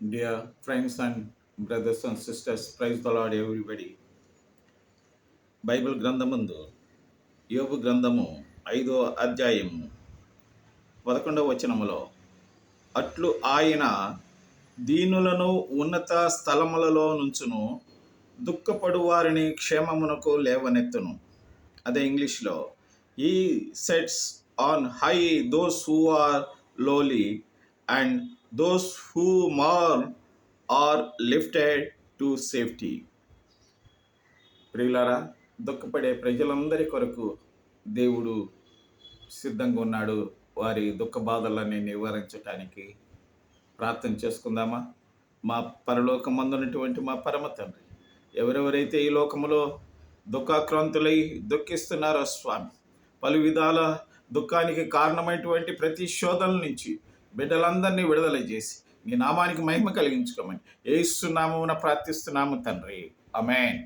Dear friends and brothers and sisters, praise the Lord Bible గ్రంథమందు యోగు గ్రంథము ఐదో అధ్యాయము పదకొండవ వచనములో అట్లు ఆయన దీనులను ఉన్నత స్థలములలో నుంచును దుఃఖపడు వారిని క్షేమమునకు లేవనెత్తును. అదే ఇంగ్లీష్లో ఈ sets on high those who are lowly and those who mourn are lifted to safety ప్రియులారా దుఃఖపడే ప్రజలందరి కొరకు దేవుడు సిద్ధంగా ఉన్నాడు. వారి దుఃఖ బాధలన్నీ నివారించటానికి ప్రార్థన చేసుకుందామా? మా పరలోకమందున్నటువంటి మా పరమ తండ్రి ఎవరెవరైతే ఈ లోకంలో దుఃఖాక్రాంతులై దుఃఖిస్తున్నారో స్వామి పలు విధాల దుఃఖానికి కారణమైనటువంటి ప్రతి శోధన నుంచి బిడ్డలందరినీ విడుదల చేసి నీ నామానికి మహిమ కలిగించుకోమని ఏస్తున్నామున ప్రార్థిస్తున్నాము తండ్రి. అమేన్